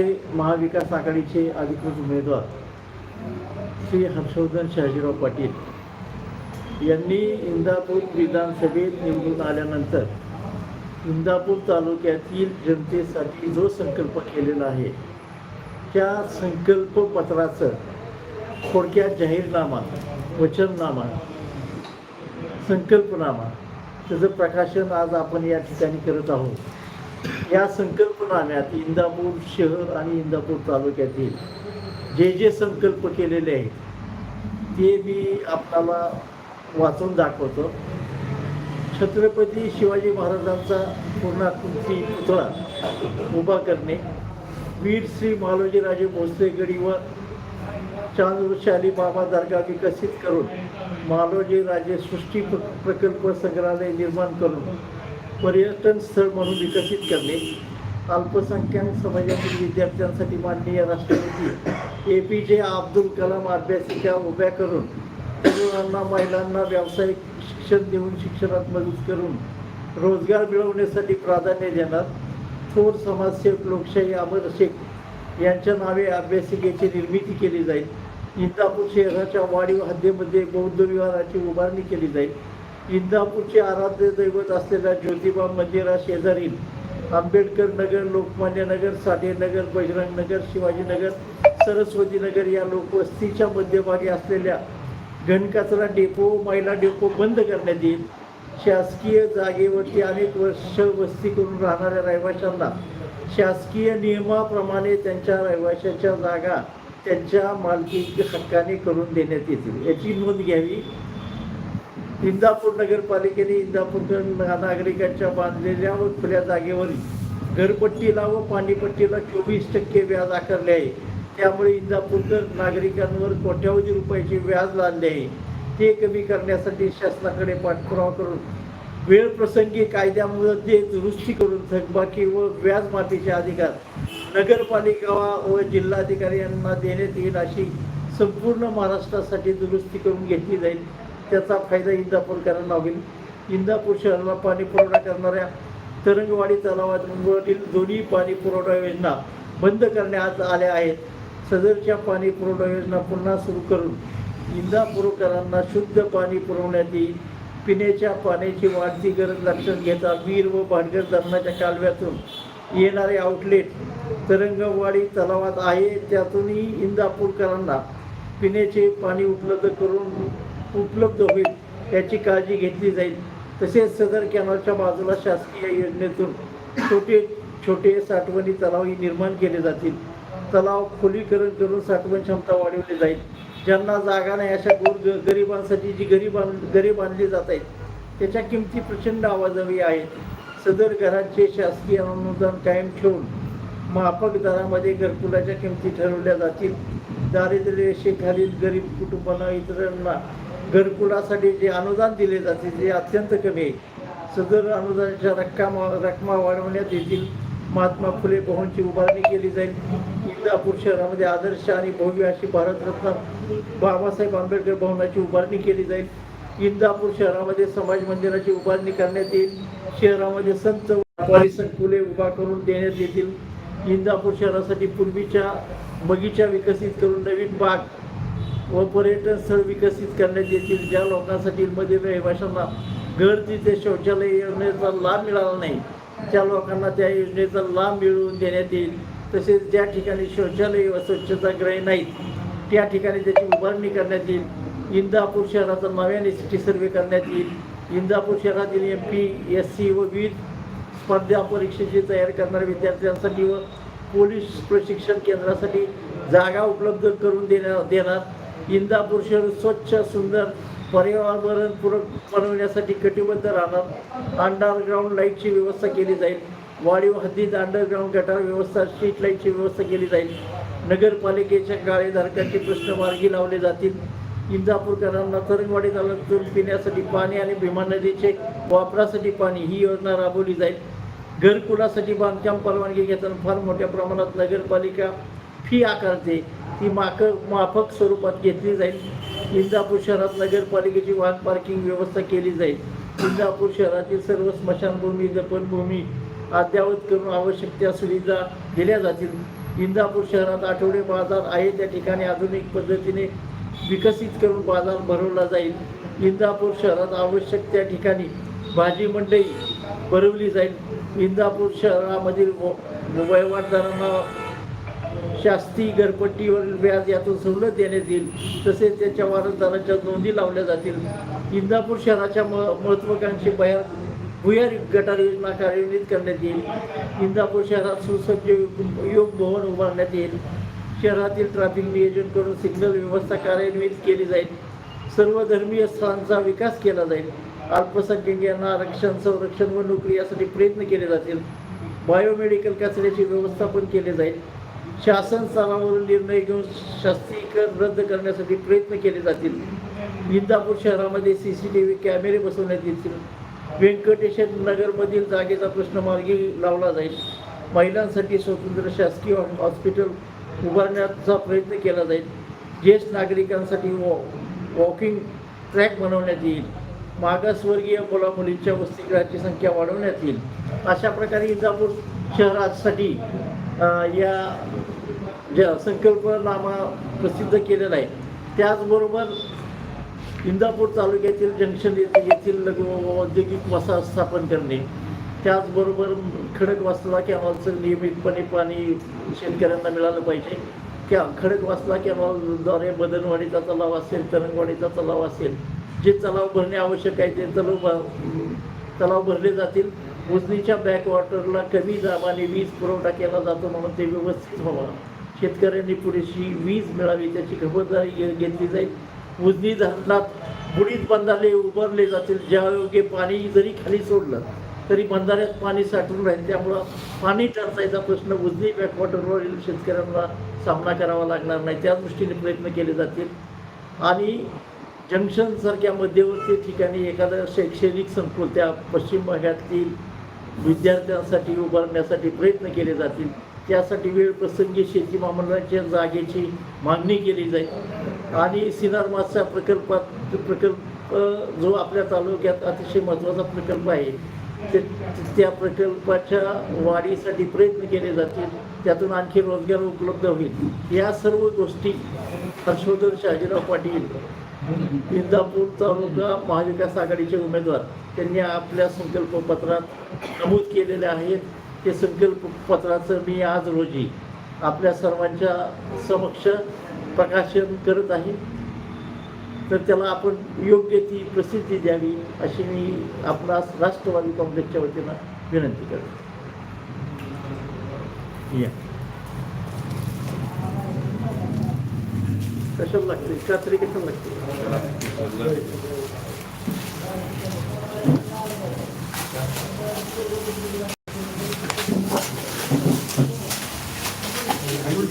महाविकास आघाडीचे अधिकृत उमेदवार श्री हर्षवर्धन शहाजीराव पाटील यांनी इंदापूर विधानसभेत निवडून आल्यानंतर इंदापूर तालुक्यातील जनतेसाठी जो संकल्प केलेला आहे त्या संकल्पपत्राचं थोडक्यात जाहीरनामा वचननामा संकल्पनामा त्याचं प्रकाशन आज आपण या ठिकाणी करत आहोत. या संकल्पनाम्यात इंदापूर शहर आणि इंदापूर तालुक्यातील जे जे संकल्प केलेले आहेत ते मी आपल्याला वाचून दाखवतो. छत्रपती शिवाजी महाराजांचा पूर्णाकृती पुतळा उभा करणे वीर श्री मालोजीराजे भोसले गडीवर चांदूरशाली बाबा दर्गा विकसित करून मालोजीराजे सृष्टी प्रकल्प संग्रहालय निर्माण करून पर्यटन स्थळ म्हणून विकसित करणे. अल्पसंख्याक समाजातील विद्यार्थ्यांसाठी माननीय राष्ट्रपती ए पी जे अब्दुल कलाम अभ्यासिका उभ्या करून तरुणांना महिलांना व्यावसायिक शिक्षण देऊन शिक्षणात मदत करून रोजगार मिळवण्यासाठी प्राधान्य देणार. थोर समाजसेवक लोकशाही अमर शेख यांच्या नावे अभ्यासिकेची निर्मिती केली जाईल. इंदापूर शहराच्या वाढीव हद्दीमध्ये बौद्ध विहाराची उभारणी केली जाईल. इंदापूरचे आराध्य दैवत असलेल्या ज्योतिबा मंदिरा शेजारील आंबेडकर नगर लोकमान्य नगर साधे नगर बजरंग नगर शिवाजीनगर सरस्वती नगर या लोकवस्तीच्या मध्यभागी असलेल्या घनकचरा डेपो महिला डेपो बंद करण्यात येईल. शासकीय जागेवरती अनेक वर्ष वस्ती करून राहणाऱ्या रहिवाशांना शासकीय नियमाप्रमाणे त्यांच्या रहिवाशाच्या जागा त्यांच्या मालकी हक्काने करून देण्यात येतील. याची नोंद घ्यावी. इंदापूर नगरपालिकेने इंदापूर नागरिकांच्या बांधलेल्या व खुल्या जागेवरील घरपट्टीला व पाणीपट्टीला चोवीस टक्के व्याज आकारले आहे. त्यामुळे इंदापूरकर नागरिकांवर कोट्यावधी रुपयाचे व्याज लादले आहे. ते कमी करण्यासाठी शासनाकडे पाठपुरावा करून वेळप्रसंगी कायद्यामध्ये दुरुस्ती करून थकबाकी व व्याज माफीचे अधिकार नगरपालिका व जिल्हाधिकारी यांना देण्यात येईल अशी संपूर्ण महाराष्ट्रासाठी दुरुस्ती करून घेतली जाईल. त्याचा फायदा इंदापूरकरांना होईल. इंदापूर शहराला पाणी पुरवठा करणाऱ्या तरंगवाडी तलावावरील दोन्ही पाणी पुरवठा योजना बंद करण्यात आल्या आहेत. सदरच्या पाणी पुरवठा योजना पुन्हा सुरू करून इंदापूरकरांना शुद्ध पाणी पुरवण्यात येईल. पिण्याच्या पाण्याची वाढती गरज लक्षात घेता वीर व भाटगर धरणाच्या कालव्यातून येणारे आउटलेट तरंगवाडी तलावात आहे. त्यातूनही इंदापूरकरांना पिण्याचे पाणी उपलब्ध करून उपलब्ध होईल याची काळजी घेतली जाईल. तसेच सदर कॅनलच्या बाजूला शासकीय योजनेतून छोटे छोटे साठवणी तलावही निर्माण केले जातील. तलाव खोलीकरण करून साठवण क्षमता वाढवली जाईल. ज्यांना जागा नाही अशा गोर ग- गरिबांसाठी जी गरीब बांध घरे बांधली जात आहेत त्याच्या किमती प्रचंड आवाजावी आहेत. सदर घरांचे शासकीय अनुदान कायम ठेवून माफक दरामध्ये घरकुलाच्या किमती ठरवल्या जातील. दारिद्र्य रेषेखालील गरीब कुटुंबांना इतरांना घरकुलासाठी जे अनुदान दिले जाते ते अत्यंत कमी आहे. सदर अनुदानाच्या रक्कम रकमा वाढवण्यात येतील. महात्मा फुले भवनची उभारणी केली जाईल. इंदापूर शहरामध्ये आदर्श आणि भव्य अशी भारतरत्न बाबासाहेब आंबेडकर भवनाची उभारणी केली जाईल. इंदापूर शहरामध्ये समाज मंदिराची उभारणी करण्यात येईल. शहरामध्ये संत व्यापारी संकुले उभा करून देण्यात येतील. इंदापूर शहरासाठी पूर्वीच्या बगीचा विकसित करून नवीन बाग व पर्यटन स्थळ विकसित करण्यात येतील. ज्या लोकांसाठी मधील रहिवाशांना घर तिथे शौचालय योजनेचा लाभ मिळाला नाही त्या लोकांना त्या योजनेचा लाभ मिळवून देण्यात येईल. तसेच ज्या ठिकाणी शौचालय व स्वच्छतागृहे नाहीत त्या ठिकाणी त्याची उभारणी करण्यात येईल. इंदापूर शहराचा नव्याने सिटी सर्वे करण्यात येईल. इंदापूर शहरातील एम पी एस सी व विविध स्पर्धा परीक्षेची तयारी करणाऱ्या विद्यार्थ्यांसाठी व पोलीस प्रशिक्षण केंद्रासाठी जागा उपलब्ध करून देण्या देणार. इंदापूर शहर स्वच्छ सुंदर पर्यावरणपूरक बनवण्यासाठी कटिबद्ध राहणार. अंडरग्राऊंड लाईटची व्यवस्था केली जाईल. वाढीव हद्दीत अंडरग्राऊंड गटार व्यवस्था स्ट्रीट लाईटची व्यवस्था केली जाईल. नगरपालिकेच्या गाळेधारकांचे प्रश्न मार्गी लावले जातील. इंदापूरकरांना तरंगवाडी तालुक्यातून पिण्यासाठी पाणी आणि भीमा नदीचे वापरासाठी पाणी ही योजना राबवली जाईल. घरकुलासाठी बांधकाम परवानगी घेताना फार मोठ्या प्रमाणात नगरपालिका फी आकारते. ती माक माफक स्वरूपात घेतली जाईल. इंदापूर शहरात नगरपालिकेची वाहन पार्किंग व्यवस्था केली जाईल. इंदापूर शहरातील सर्व स्मशानभूमी जपनभूमी अद्ययावत करून आवश्यक त्या सुविधा दिल्या जातील. इंदापूर शहरात आठवडे बाजार आहे त्या ठिकाणी आधुनिक पद्धतीने विकसित करून बाजार भरवला जाईल. इंदापूर शहरात आवश्यक त्या ठिकाणी भाजी मंडई भरवली जाईल. इंदापूर शहरामधील व- वहिवाटदारांना शास्ती घरपट्टीवरील व्याज यातून सवलत देण्यात येईल. तसेच त्याच्या वारसदारांच्या नोंदी लावल्या जातील. इंदापूर शहराच्या म महत्त्वाकांक्षी बया भुयार गटार योजना कार्यान्वित करण्यात येईल. इंदापूर शहरात सुसज्ज योग भवन उभारण्यात येईल. शहरातील ट्रॅफिक नियोजन करून सिग्नल व्यवस्था कार्यान्वित केली जाईल. सर्व धर्मीय स्थानांचा विकास केला जाईल. अल्पसंख्याकांना आरक्षण संरक्षण व नोकरी यासाठी प्रयत्न केले जातील. बायोमेडिकल कचऱ्याचे व्यवस्थापन केले जाईल. शासन स्तरावरून निर्णय घेऊन शास्त्रीकरण रद्द करण्यासाठी प्रयत्न केले जातील. इंदापूर शहरामध्ये सी सी टी व्ही कॅमेरे बसवण्यात येतील. व्यंकटेश्वर नगरमधील जागेचा प्रश्न मार्गी लावला जाईल. महिलांसाठी स्वतंत्र शासकीय हॉस्पिटल उभारण्याचा प्रयत्न केला जाईल. ज्येष्ठ नागरिकांसाठी वॉ वॉकिंग ट्रॅक बनवण्यात येईल. मागासवर्गीय मुलामुलींच्या वसतिगृहाची संख्या वाढवण्यात येईल. अशा प्रकारे इंदापूर शहरासाठी या ज्या संकल्पनामा प्रसिद्ध केलेला आहे त्याचबरोबर इंदापूर तालुक्यातील जंक्शन येथे येथील लघु औद्योगिक वसाहत स्थापन करणे त्याचबरोबर खडकवासला कॅनॉलचं नियमितपणे पाणी शेतकऱ्यांना मिळालं पाहिजे. क्या खडकवासला कॅनॉलद्वारे बदनवाडीचा तलाव असेल तरंगवाडीचा तलाव असेल जे तलाव भरणे आवश्यक आहे ते तलाव तलाव भरले जातील. उजनीच्या बॅकवॉटरला कमी दाबाने वीज पुरवठा केला जातो म्हणून ते व्यवस्थित व्हावं. शेतकऱ्यांनी पुरेशी वीज मिळावी त्याची खबरदारी घे- घेतली जाईल. उजनी धरणात बुडीत बंधारे उभारले जातील. ज्यायोगे पाणी जरी खाली सोडलं तरी बंधाऱ्यात पाणी साठून राहील. त्यामुळं पाणी टंचाईचा प्रश्न उजनी बॅकवॉटरवरील शेतकऱ्यांना सामना करावा लागणार नाही. त्या दृष्टीने प्रयत्न केले जातील. आणि जंक्शनसारख्या मध्यवर्ती ठिकाणी एखादं शैक्षणिक संकुल त्या पश्चिम भागातील विद्यार्थ्यांसाठी उभारण्यासाठी प्रयत्न केले जातील. त्यासाठी वेळ प्रसंगी शेती महामंडळाच्या जागेची मागणी केली जाईल. आणि सिनारमाचा प्रकल्पात प्रकल्प जो आपल्या तालुक्यात अतिशय महत्त्वाचा प्रकल्प आहे ते त्या प्रकल्पाच्या वाढीसाठी प्रयत्न केले जातील. त्यातून आणखी रोजगार उपलब्ध होईल. या सर्व गोष्टी हर्षवर्धन शहाजीराव पाटील इंदापूर तालुका महाविकास आघाडीचे उमेदवार त्यांनी आपल्या संकल्पपत्रात नमूद केलेले आहेत. ते संकल्पपत्राचं मी आज रोजी आपल्या सर्वांच्या समक्ष प्रकाशन करत आहे. तर त्याला आपण योग्य ती प्रसिद्धी द्यावी अशी मी आपणास राष्ट्रवादी काँग्रेसच्या वतीनं विनंती करतो. या. कशाला लागते? कात्री कशाला लागते?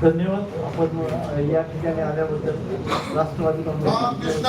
धन्यवाद. आपण या ठिकाणी आल्याबद्दल राष्ट्रवादी रामकृष्ण काँग्रेस